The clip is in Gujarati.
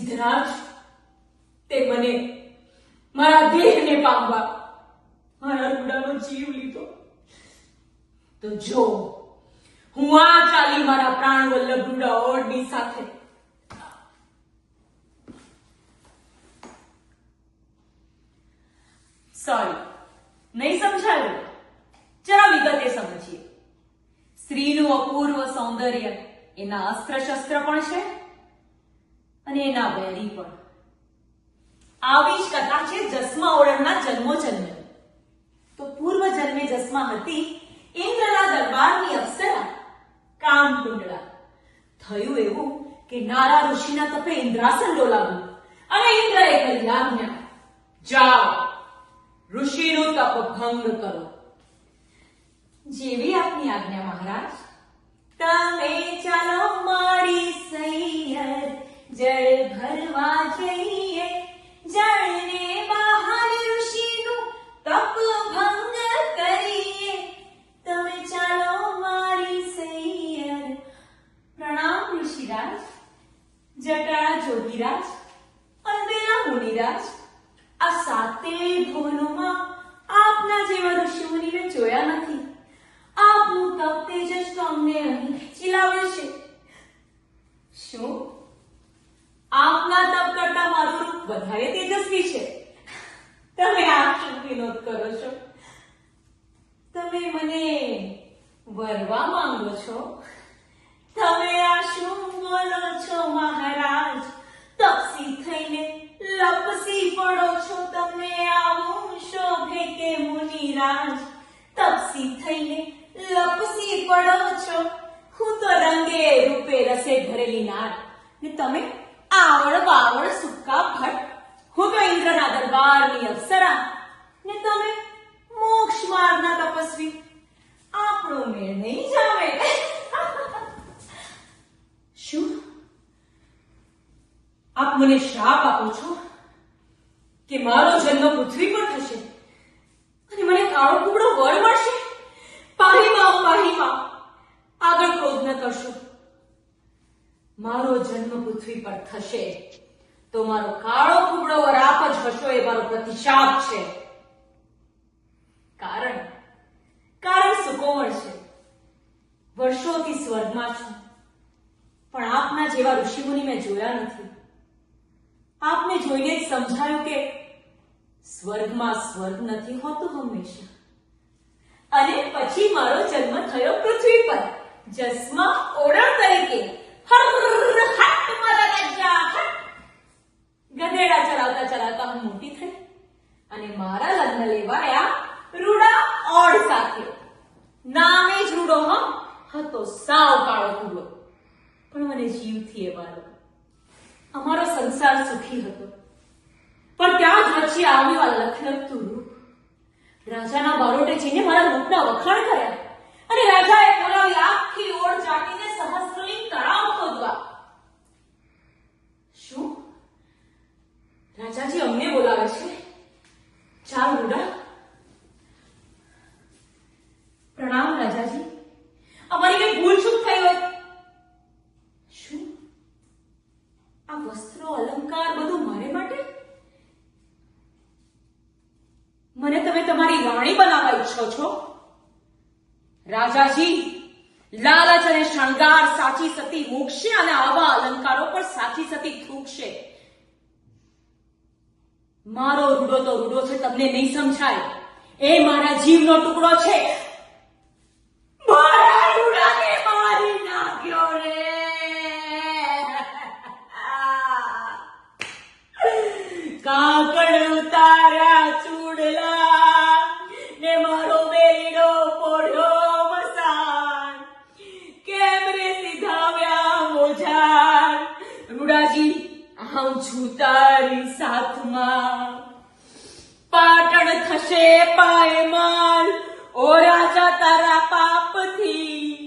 કદાચ તે મને મારા દેહને પામવા, મારા રૂડાનો જીવ લીધો. તો જો હું આ ચાલી મારા પ્રાણ વલ્લભ રૂડા ઓડની સાથે સોરી નહીં સમજાયું? જરા વિગતે સમજીએ. સ્ત્રીનું અપૂર્વ સૌંદર્ય એના અસ્ત્ર શસ્ત્ર પણ છે? અને એના વેરી પણ આવી જ કથા છે જસ્મા ઓળણના જન્મો જન્મ તો પૂર્વ જન્મે જસ્મા હતી, ઇન્દ્રના દરબારની અપ્સરા, કામકુંડળા. થયું એવું કે નારા ઋષિના તપે ઇન્દ્રાસન ડોલાવ્યું અને ઇન્દ્રએ કરી આજ્ઞા. જાઓ, ઋષિનું તપ ભંગ કરો. જેવી આપની આજ્ઞા, મહારાજ? જળ ભરવા જઈએ, જળને બહાર ઋષિનું તપ ભંગ કરીએ. તમે ચાલો મારી સૈયર પ્રણામ ઋષિરાજ જટાળા જોગીરાજ અલબેલા મુનિરાજ. આ સાતે ભોનોમાં આપના જેવા ઋષિ મુનિને જોયા નથી આપનું તપ તેજસ તો અમને અહીં ચીલાવે છે શું આપના તપ કરતા મારું રૂપ વધારે તેજસ્વી છે તમે આ શું વિનોદ કરો છો? તમે મને વરવા માંગો છો? તમે આ શું બોલો છો, મહારાજ? તપસી થઈને લપસી પડો છો તમને આવું શોભે કે મુનિરાજ? તપસી થઈને લપસી પડો છો? હું તો રંગે રૂપે રસે ભરેલી નાર ને તમે આવડ બાવળ સુક્કા ભટ હું તો ઇન્દ્રના દરબારની અપ્સરા તમે મોક્ષ માર્ગના તપસ્વી. આપણો મેળ નહીં જામે. શું? આપ મને શ્રાપ આપો છો કે મારો જન્મ પૃથ્વી પર થશે અને મને કાળો કુબડો વર મળશે? પાહીમાં પાહીમાં આગળ ક્રોધ ન કરશો. મારો જન્મ પૃથ્વી પર થશે તો મારો કાળો કુબડો વર આપ જ હશો એ મારો પ્રતિશાપ છે. કારણ. કારણ સુકોમળ છે. વર્ષોથી સ્વર્ગમાં છું. પણ આપના જેવા ઋષિમુનિ મેં જોયા નથી. આપને જોઈને જ સમજાયું કે સ્વર્ગમાં સ્વર્ગ નથી હોતું હંમેશા. અને પછી મારો જન્મ થયો પૃથ્વી પર, જસમાં ઓડા તરીકે હર હટ મારા રાજા હટ ગધેડા ચલાવતા ચલાવતા હું મોટી થઈ અને મારા લગ્ન લેવાયા રૂડા ઓડ સાથે નામે જ રૂડો હમ હતો સાવ કાળો કુડો પણ મને જીવથી એ વાલો અમારો સંસાર સુખી હતો. પણ ત્યાં જ વચ્ચે આવ્યું આ લખલખતું રૂપ. રાજાના બારોટે જઈને મારા રૂપના વખાણ કર્યા. અને રાજાએ બોલાવી આખી ઓળ ચાટીને સહસ્ત્રલિંગ તળાવ ખોદવા શું રાજાજી અમને બોલાવે છે ચાલ રૂડા પ્રણામ રાજાજી અમારી કઈ ભૂલ ચૂક થઈ હોય શું આ વસ્ત્રો, અલંકાર, બધું મારે માટે? મને તમે તમારી રાણી બનાવવા ઈચ્છો છો? રાજાજી, લાલચ અને શણગાર સાચી સતી મૂકશે અને આવા અલંકારો પર સાચી સતી થૂકશે. મારો રૂડો તો રૂડો છે, તમને નહીં સમજાય. એ મારા જીવનો ટુકડો છે. સાથમાં. પાટણ થશે પાયમાલ. ઓ રાજા તારા પાપથી.